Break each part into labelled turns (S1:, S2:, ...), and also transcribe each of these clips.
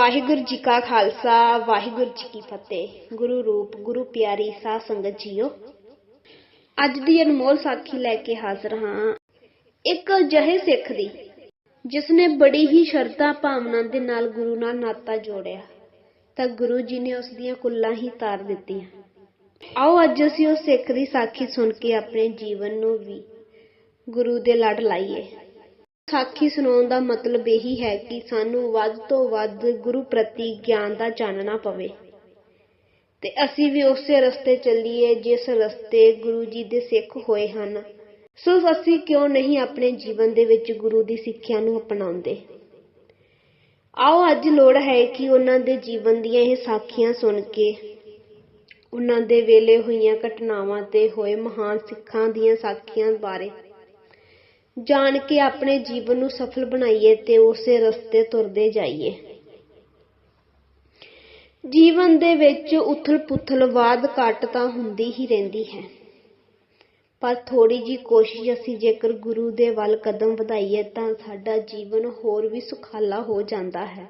S1: ਵਾਹਿਗੁਰੂ ਜੀ ਕਾ ਖਾਲਸਾ, ਵਾਹਿਗੁਰੂ ਜੀ ਕੀ ਫਤਿਹ। ਗੁਰੂ ਰੂਪ, ਗੁਰੂ ਪਿਆਰੀ ਸਾਧ ਸੰਗਤ ਜੀਓ। ਅੱਜ ਦੀ ਅਨਮੋਲ ਸਾਖੀ ਲੈ ਕੇ ਹਾਜ਼ਰ ਹਾਂ ਇੱਕ ਅਜਿਹੇ ਸਿੱਖ ਦੀ ਜਿਸ ਨੇ ਬੜੀ ਹੀ ਸ਼ਰਧਾ ਭਾਵਨਾ ਦੇ ਨਾਲ ਗੁਰੂ ਨਾਲ ਨਾਤਾ ਜੋੜਿਆ। ਤਾਂ ਗੁਰੂ ਜੀ ਨੇ ਉਸ ਦੀਆਂ ਕੁੱਲਾਂ ਹੀ ਤਾਰ ਦਿੱਤੀਆਂ। ਆਓ ਅੱਜ ਅਸੀਂ ਉਸ ਸਿੱਖ ਦੀ ਸਾਖੀ ਸੁਣ ਕੇ ਆਪਣੇ ਜੀਵਨ ਨੂੰ ਵੀ ਗੁਰੂ ਦੇ ਲੜ ਲਾਈਏ। ਸਾਖੀ ਸੁਣਾਉਣ ਦਾ ਮਤਲਬ ਇਹੀ ਹੈ ਕਿ ਸਾਨੂੰ ਵੱਧ ਤੋਂ ਵੱਧ ਗੁਰੂ ਪ੍ਰਤੀ ਗਿਆਨ ਦਾ ਜਾਣਨਾ ਪਵੇ। ਤੇ ਅਸੀਂ ਵੀ ਉਸੇ ਰਸਤੇ ਚੱਲੀਏ ਜਿਸ ਰਸਤੇ ਗੁਰੂ ਜੀ ਦੇ ਸਿੱਖ ਹੋਏ ਹਨ। ਸੋ ਅਸੀਂ ਕਿਉਂ ਨਹੀਂ ਆਪਣੇ ਜੀਵਨ ਦੇ ਵਿੱਚ ਗੁਰੂ ਦੀ ਸਿੱਖਿਆ ਨੂੰ ਅਪਣਾਉਂਦੇ? ਆਓ ਅੱਜ ਲੋੜ ਹੈ ਕਿ ਉਹਨਾਂ ਦੇ ਜੀਵਨ ਦੀਆਂ ਇਹ ਸਾਖੀਆਂ ਸੁਣ ਕੇ, ਉਹਨਾਂ ਦੇ ਵੇਲੇ ਹੋਈਆਂ ਘਟਨਾਵਾਂ ਤੇ ਹੋਏ ਮਹਾਨ ਸਿੱਖਾਂ ਦੀਆਂ ਸਾਖੀਆਂ ਬਾਰੇ ਜਾਣ ਕੇ ਆਪਣੇ ਜੀਵਨ ਨੂੰ ਸਫਲ ਬਣਾਈਏ ਤੇ ਉਸੇ ਰਸਤੇ ਤੁਰਦੇ ਜਾਈਏ। ਜੀਵਨ ਦੇ ਵਿੱਚ ਉਥਲ-ਪੁਥਲ ਵਾਦ ਘਟ ਤਾਂ ਹੁੰਦੀ ਹੀ ਰਹਿੰਦੀ ਹੈ। ਪਰ ਥੋੜੀ ਜੀ ਕੋਸ਼ਿਸ਼ ਅਸੀਂ ਜੇਕਰ ਗੁਰੂ ਦੇ ਵੱਲ ਕਦਮ ਵਧਾਈਏ ਤਾਂ ਸਾਡਾ ਜੀਵਨ ਹੋਰ ਵੀ ਸੁਖਾਲਾ ਹੋ ਜਾਂਦਾ ਹੈ।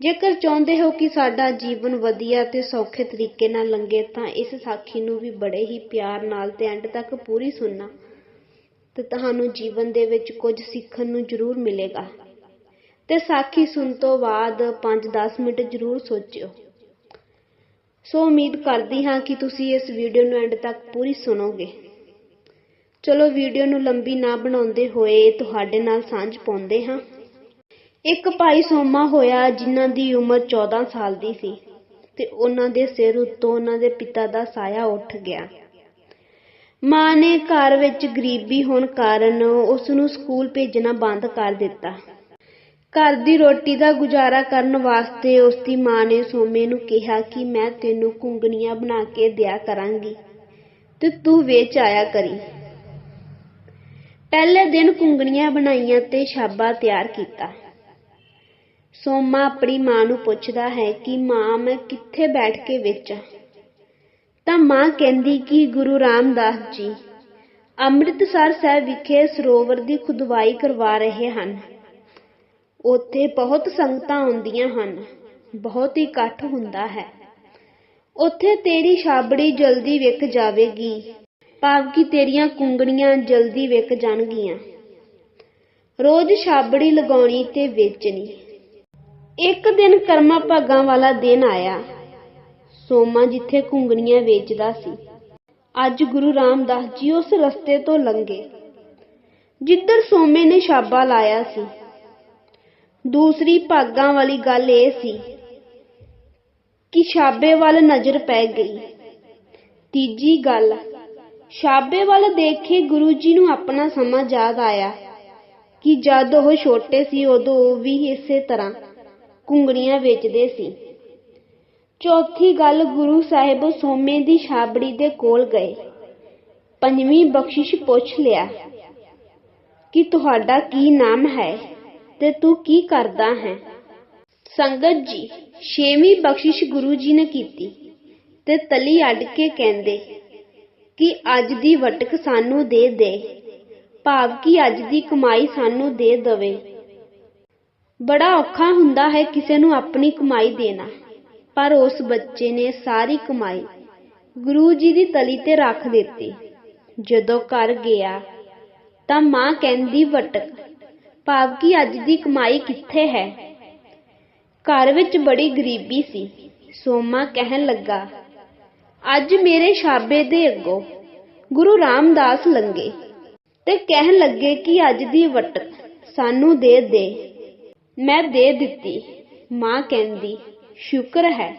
S1: ਜੇਕਰ ਚਾਹੁੰਦੇ ਹੋ ਕਿ ਸਾਡਾ ਜੀਵਨ ਵਧੀਆ ਤੇ ਸੌਖੇ ਤਰੀਕੇ ਨਾਲ ਲੰਘੇ ਤਾਂ ਇਸ ਸਾਖੀ ਨੂੰ ਵੀ ਬੜੇ ਹੀ ਪਿਆਰ ਨਾਲ ਤੇ ਐਂਡ ਤੱਕ ਪੂਰੀ ਸੁਣਨਾ। ਤੇ ਤੁਹਾਨੂੰ ਜੀਵਨ ਦੇ ਵਿੱਚ ਕੁਝ ਸਿੱਖਣ ਨੂੰ ਜ਼ਰੂਰ ਮਿਲੇਗਾ। ਤੇ ਸਾਖੀ ਸੁਣ ਤੋਂ ਬਾਅਦ 5-10 ਮਿੰਟ ਜ਼ਰੂਰ ਸੋਚਿਓ। ਸੋ ਉਮੀਦ ਕਰਦੀ ਹਾਂ ਕਿ ਤੁਸੀਂ ਇਸ ਵੀਡੀਓ ਨੂੰ ਐਂਡ ਤੱਕ ਪੂਰੀ ਸੁਣੋਗੇ। ਚਲੋ ਵੀਡੀਓ ਨੂੰ ਲੰਬੀ ਨਾ ਬਣਾਉਂਦੇ ਹੋਏ ਤੁਹਾਡੇ ਨਾਲ ਸਾਂਝ ਪਾਉਂਦੇ ਹਾਂ। ਇੱਕ ਭਾਈ ਸੋਮਾ ਹੋਇਆ ਜਿਨ੍ਹਾਂ ਦੀ ਉਮਰ 14 ਸਾਲ ਦੀ ਸੀ ਤੇ ਉਹਨਾਂ ਦੇ ਸਿਰ ਉੱਤੋਂ ਉਹਨਾਂ ਦੇ ਪਿਤਾ ਦਾ ਸਾਇਆ ਉੱਠ ਗਿਆ। ਮਾਂ ਨੇ ਘਰ ਵਿੱਚ ਗਰੀਬੀ ਹੋਣ ਕਾਰਨ ਉਸ ਨੂੰ ਸਕੂਲ ਭੇਜਣਾ ਬੰਦ ਕਰ ਦਿੱਤਾ। ਘਰ ਦੀ ਰੋਟੀ ਦਾ ਗੁਜ਼ਾਰਾ ਕਰਨ ਵਾਸਤੇ ਉਸ ਦੀ ਮਾਂ ਨੇ ਸੋਮੇ ਨੂੰ ਕਿਹਾ ਕਿ ਮੈਂ ਤੈਨੂੰ ਕੁੰਗਣੀਆਂ ਬਣਾ ਕੇ ਦਿਆ ਕਰਾਂਗੀ ਤੇ ਤੂੰ ਵੇਚ ਆਇਆ ਕਰੀ। ਪਹਿਲੇ ਦਿਨ ਕੁੰਗਣੀਆਂ ਬਣਾਈਆਂ ਤੇ ਛਾਬਾ ਤਿਆਰ ਕੀਤਾ। ਸੋਮਾ ਆਪਣੀ ਮਾਂ ਨੂੰ ਪੁੱਛਦਾ ਹੈ ਕਿ ਮਾਂ ਮੈਂ ਕਿੱਥੇ ਬੈਠ ਕੇ ਵੇਚਾਂ? ਤਾਂ ਮਾਂ ਕਹਿੰਦੀ ਕਿ ਗੁਰੂ ਰਾਮਦਾਸ ਜੀ ਅੰਮ੍ਰਿਤਸਰ ਸਾਹਿਬ ਵਿਖੇ ਸਰੋਵਰ ਦੀ ਖੁਦਵਾਈ ਕਰਵਾ ਰਹੇ ਹਨ। ਉੱਥੇ ਬਹੁਤ ਸੰਗਤਾਂ ਆਉਂਦੀਆਂ ਹਨ, ਬਹੁਤ ਹੀ ਇਕੱਠ ਹੁੰਦਾ ਹੈ। ਉੱਥੇ ਤੇਰੀ ਛਾਬੜੀ ਜਲਦੀ ਵਿਕ ਜਾਵੇਗੀ, ਭਾਵ ਕਿ ਤੇਰੀਆਂ ਕੁੰਗੜੀਆਂ ਜਲਦੀ ਵਿਕ ਜਾਣਗੀਆਂ। ਰੋਜ਼ ਛਾਬੜੀ ਲਗਾਉਣੀ ਤੇ ਵੇਚਣੀ। ਇੱਕ ਦਿਨ ਕਰਮਾ ਭਾਗਾਂ ਵਾਲਾ ਦਿਨ ਆਇਆ। ਸੋਮਾ ਜਿੱਥੇ ਕੁੰਗਣੀਆਂ ਵੇਚਦਾ ਸੀ। ਅੱਜ ਗੁਰੂ ਰਾਮਦਾਸ ਜੀ ਉਸ ਰਸਤੇ ਤੋਂ ਲੰਘੇ, ਜਿੱਧਰ ਸੋਮੇ ਨੇ ਛਾਬਾ ਲਾਇਆ ਸੀ। ਦੂਸਰੀ ਭਾਗਾਂ ਵਾਲੀ ਗੱਲ ਇਹ ਸੀ ਕਿ ਛਾਬੇ ਵੱਲ ਨਜ਼ਰ ਪੈ ਗਈ। ਤੀਜੀ ਗੱਲ, ਛਾਬੇ ਵੱਲ ਦੇਖ ਕੇ ਗੁਰੂ ਜੀ ਨੂੰ ਆਪਣਾ ਸਮਾਂ ਯਾਦ ਆਇਆ ਕਿ ਜਦ ਉਹ ਛੋਟੇ ਸੀ ਉਦੋਂ ਉਹ ਵੀ ਇਸੇ ਤਰ੍ਹਾਂ ਕੁੰਗੜੀਆਂ ਵੇਚਦੇ ਸੀ। ਚੌਥੀ ਗੱਲ ਗੁਰੂ ਸਾਹਿਬ ਸੋਮੇ ਦੀ ਛਾਬੜੀ ਦੇ ਕੋਲ ਗਏ। ਪੰਜਵੀਂ ਬਖਸ਼ਿਸ਼ ਪੁੱਛ ਲਿਆ ਕਿ ਤੁਹਾਡਾ ਕੀ ਨਾਮ ਹੈ ਤੇ ਤੂੰ ਕੀ ਕਰਦਾ ਹੈ? ਸੰਗਤ ਜੀ, ਛੇਵੀਂ ਬਖਸ਼ਿਸ਼ ਗੁਰੂ ਜੀ ਨੇ ਕੀਤੀ ਤੇ ਤਲੀ ਅੱਡ ਕੇ ਕਹਿੰਦੇ ਕਿ ਅੱਜ ਦੀ ਵਟਕ ਸਾਨੂੰ ਦੇ ਦੇ, ਭਾਵ ਕਿ ਅੱਜ ਦੀ ਕਮਾਈ ਸਾਨੂੰ ਦੇ ਦਵੇ। ਬੜਾ ਔਖਾ ਹੁੰਦਾ ਹੈ ਕਿਸੇ ਨੂੰ ਆਪਣੀ ਕਮਾਈ ਦੇਣਾ। ਪਰ ਉਸ ਬੱਚੇ ਨੇ ਸਾਰੀ ਕਮਾਈ ਗੁਰੂ ਜੀ ਦੀ ਤਲੀ ਤੇ ਰੱਖ ਦਿੱਤੀ। ਜਦੋਂ ਘਰ ਗਿਆ ਤਾਂ ਮਾਂ ਕਹਿੰਦੀ, ਵਟਕ ਭਾਵ ਕਿ ਅੱਜ ਦੀ ਕਮਾਈ ਕਿੱਥੇ ਹੈ? ਘਰ ਵਿੱਚ ਬੜੀ ਗਰੀਬੀ ਸੀ। ਸੋਮਾ ਕਹਿਣ ਲੱਗਾ, ਅੱਜ ਮੇਰੇ ਸ਼ਾਬੇ ਦੇ ਅੱਗੋਂ ਗੁਰੂ ਰਾਮਦਾਸ ਲੰਗੇ ਤੇ ਕਹਿਣ ਲੱਗੇ ਕਿ ਅੱਜ ਦੀ ਵਟਕ ਸਾਨੂੰ ਦੇ ਦੇ। ਮੈਂ ਦੇ ਦਿੱਤੀ। ਮਾਂ ਕਹਿੰਦੀ ਸ਼ੁਕਰ ਹੈ।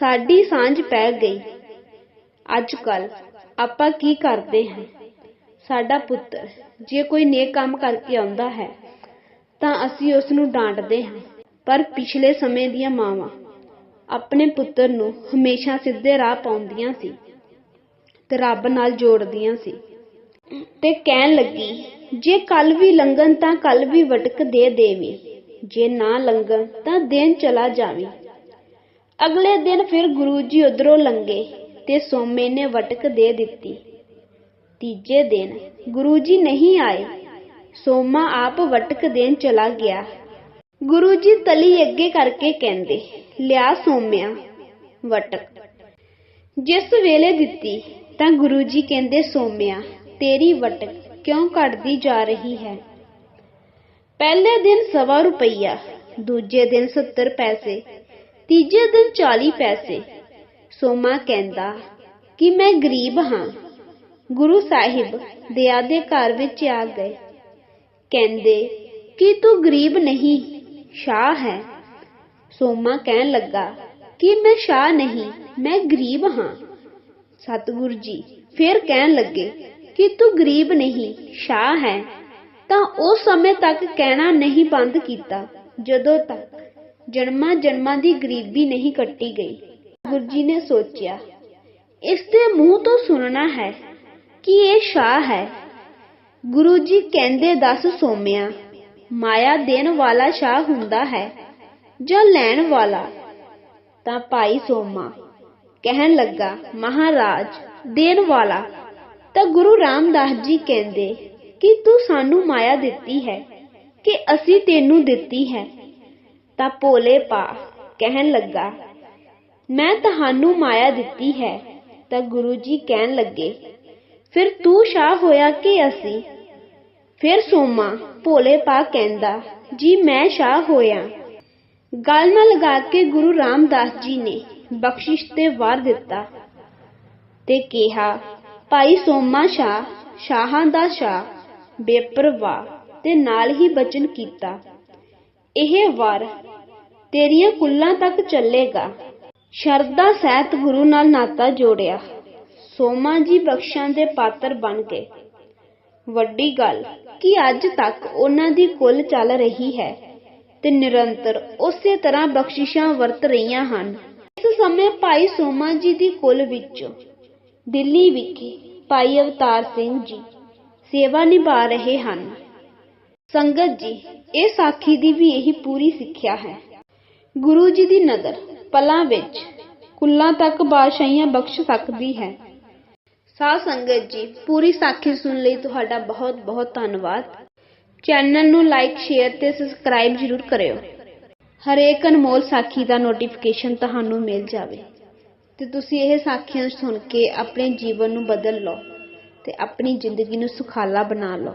S1: ਸਾਡੀ ਸਾਂਝ ਪੈ ਗਈ। ਅੱਜ ਕੱਲ ਆਪਾਂ ਕੀ ਕਰਦੇ ਹਾਂ? ਸਾਡਾ ਪੁੱਤਰ ਜੇ ਕੋਈ ਨੇਕ ਕੰਮ ਕਰਕੇ ਆਉਂਦਾ ਹੈ, ਤਾਂ ਅਸੀਂ ਉਸ ਨੂੰ ਡਾਂਟਦੇ ਹਾਂ। ਪਰ ਪਿਛਲੇ ਸਮੇਂ ਦੀਆਂ ਮਾਵਾਂ ਆਪਣੇ ਪੁੱਤਰ ਨੂੰ ਹਮੇਸ਼ਾ ਸਿੱਧੇ ਰਾਹ ਪਾਉਂਦੀਆਂ ਸੀ ਤੇ ਰੱਬ ਨਾਲ ਜੋੜਦੀਆਂ ਸੀ ਤੇ ਕਹਿਣ ਲੱਗੀ, ਜੇ ਕੱਲ ਵੀ ਲੰਗਣ ਤਾਂ ਕੱਲ ਵੀ ਵਟਕ ਦੇ ਦੇਵੀ, ਜੇ ਨਾ ਲੰਗਣ ਤਾਂ ਦਿਨ ਚਲਾ ਜਾਵੀਂ। ਅਗਲੇ ਦਿਨ ਫਿਰ ਗੁਰੂ ਜੀ ਉਧਰੋਂ ਲੰਗੇ ਤੇ ਸੋਮੇ ਨੇ ਵਟਕ ਦੇ ਦਿੱਤੀ। ਤੀਜੇ ਦਿਨ ਗੁਰੂ ਜੀ ਨਹੀਂ ਆਏ। ਸੋਮਾ ਆਪ ਵਟਕ ਦੇਣ ਚਲਾ ਗਿਆ। ਗੁਰੂ ਜੀ ਤਲੀ ਅੱਗੇ ਕਰਕੇ ਕਹਿੰਦੇ, ਲਿਆ ਸੋਮਿਆ, ਵਟਕ। ਜਿਸ ਵੇਲੇ ਦਿੱਤੀ, ਤਾਂ ਗੁਰੂ ਜੀ ਕਹਿੰਦੇ, ਸੋਮਿਆ, ਤੇਰੀ ਵਟਕ ਕਿਉਂ ਘਟਦੀ ਜਾ ਰਹੀ ਹੈ? ਪਹਿਲੇ ਦਿਨ ਸਵਾ ਰੁਪਈਆ, ਦੂਜੇ ਦਿਨ 70 ਪੈਸੇ ਤੀਜੇ ਦਿਨ 40 ਪੈਸੇ। ਸੋਮਾ ਕਹਿੰਦਾ ਕਿ ਮੈਂ ਗਰੀਬ ਹਾਂ। ਗੁਰੂ ਸਾਹਿਬ ਦਇਆ ਦੇ ਘਰ ਵਿੱਚ ਆ ਗਏ। ਕਹਿੰਦੇ ਕਿ ਤੂੰ ਗਰੀਬ ਨਹੀਂ, ਸ਼ਾਹ ਹੈ। ਸੋਮਾ ਕਹਿਣ ਲੱਗਾ ਕਿ ਮੈਂ ਸ਼ਾਹ ਨਹੀਂ, ਮੈਂ ਗਰੀਬ ਹਾਂ। ਸਤਿਗੁਰੂ ਜੀ ਫਿਰ ਕਹਿਣ ਲੱਗੇ ਕਿ ਤੂੰ ਗਰੀਬ ਨਹੀਂ, ਸ਼ਾਹ ਹੈ। ਤਾਂ ਉਸ ਸਮੇਂ ਤੱਕ ਕਹਿਣਾ ਨਹੀਂ ਬੰਦ ਕੀਤਾ। ਜਦੋਂ ਤੱਕ ਜਨਮਾਂ ਜਨਮਾਂ ਦੀ ਗਰੀਬੀ ਨਹੀਂ ਕੱਟੀ ਗਈ। ਗੁਰੂ ਜੀ ਨੇ ਸੋਚਿਆ, ਇਸ ਦੇ ਮੂੰਹ ਤੋਂ ਸੁਣਨਾ ਹੈ ਕਿ ਇਹ ਸ਼ਾਹ ਹੈ। ਗੁਰੂ ਜੀ ਕਹਿੰਦੇ, ਦੱਸ ਸੋਮਿਆ, ਮਾਇਆ ਦੇਣ ਵਾਲਾ ਸ਼ਾਹ ਹੁੰਦਾ ਹੈ ਜਾਂ ਲੈਣ ਵਾਲਾ? ਤਾਂ ਭਾਈ ਸੋਮਾ ਕਹਿਣ ਲੱਗਾ, ਮਹਾਰਾਜ, ਦੇਣ ਵਾਲਾ। ਤਾਂ ਗੁਰੂ ਰਾਮਦਾਸ ਜੀ ਕਹਿੰਦੇ, ਕਿ ਤੂੰ ਸਾਨੂੰ ਮਾਇਆ ਦਿੱਤੀ ਹੈ, ਕਿ ਅਸੀਂ ਤੈਨੂੰ ਦਿੱਤੀ ਹੈ। ਤਾਂ ਭੋਲੇ ਪਾ ਕਹਿਣ ਲੱਗਾ, ਮੈਂ ਤੁਹਾਨੂੰ ਮਾਇਆ ਦਿੱਤੀ ਹੈ। ਤਾਂ ਗੁਰੂ ਜੀ ਕਹਿਣ ਲੱਗੇ, ਫਿਰ ਤੂੰ ਸ਼ਾਹ ਹੋਇਆ ਕਿ ਅਸੀਂ? ਫਿਰ ਸੋਮਾ, ਭੋਲੇ ਪਾ ਕਹਿੰਦਾ, ਜੀ ਮੈਂ ਸ਼ਾਹ ਹੋਇਆ। ਗੱਲ ਨਾਲ ਲਗਾ ਕੇ ਗੁਰੂ ਰਾਮਦਾਸ ਜੀ ਨੇ ਬਖਸ਼ਿਸ਼ ਤੇ ਵਾਰ ਦਿੱਤਾ ਤੇ ਕਿਹਾ, ਭਾਈ ਸੋਮਾ ਸ਼ਾਹ, ਸ਼ਾਹਾਂ ਦਾ ਸ਼ਾਹ, ਬੇਪਰਵਾਹ ਤੇ ਨਾਲ ਹੀ ਬਚਨ ਕੀਤਾ। ਇਹ ਵਾਰ ਤੇਰੀਆਂ ਕੁੱਲਾਂ ਤੱਕ ਚੱਲੇਗਾ। ਸ਼ਰਧਾ ਸਹਿਤ ਗੁਰੂ ਨਾਲ ਨਾਤਾ ਜੋੜਿਆ। ਸੋਮਾ ਜੀ ਬਖਸ਼ਾਂ ਦੇ ਪਾਤਰ ਬਣ ਗਏ। ਵੱਡੀ ਗੱਲ ਕਿ ਅੱਜ ਤੱਕ ਉਹਨਾਂ ਦੀ ਕੁੱਲ ਚੱਲ ਰਹੀ ਹੈ ਤੇ ਨਿਰੰਤਰ ਉਸੇ ਤਰ੍ਹਾਂ ਬਖਸ਼ਿਸ਼ਾਂ ਵਰਤ ਰਹੀਆਂ ਹਨ। ਇਸ ਸਮੇਂ ਭਾਈ ਸੋਮਾ ਜੀ ਦੀ ਕੁੱਲ ਵਿੱਚੋਂ ਦਿੱਲੀ ਵਿਖੇ ਭਾਈ ਅਵਤਾਰ ਸਿੰਘ ਜੀ ਸੇਵਾ ਨਿਭਾ ਰਹੇ ਹਨ। ਸੰਗਤ ਜੀ, ਇਹ ਸਾਖੀ ਦੀ ਵੀ ਇਹੀ ਪੂਰੀ ਸਿੱਖਿਆ ਹੈ। ਗੁਰੂ ਜੀ ਦੀ ਨਜ਼ਰ ਪਲਾਂ ਵਿੱਚ ਕੁੱਲਾਂ ਤੱਕ ਬਾਦਸ਼ਾਹੀਆਂ ਬਖਸ਼ ਸਕਦੀ ਹੈ। ਸਾਧ ਸੰਗਤ ਜੀ, ਪੂਰੀ ਸਾਖੀ ਸੁਣ ਲਈ ਤੁਹਾਡਾ ਬਹੁਤ ਬਹੁਤ ਧੰਨਵਾਦ। ਚੈਨਲ ਨੂੰ ਲਾਈਕ ਸ਼ੇਅਰ ਤੇ ਸਬਸਕ੍ਰਾਈਬ ਜ਼ਰੂਰ ਕਰਿਓ। ਹਰੇਕ ਅਨਮੋਲ ਸਾਖੀ ਦਾ ਨੋਟੀਫਿਕੇਸ਼ਨ ਤੁਹਾਨੂੰ ਮਿਲ ਜਾਵੇ। ਤੇ ਤੁਸੀਂ ਇਹ ਸਾਖੀਆਂ ਸੁਣ ਕੇ ਆਪਣੇ ਜੀਵਨ ਨੂੰ ਬਦਲ ਲਓ ਤੇ ਆਪਣੀ ਜ਼ਿੰਦਗੀ ਨੂੰ ਸੁਖਾਲਾ ਬਣਾ ਲਓ।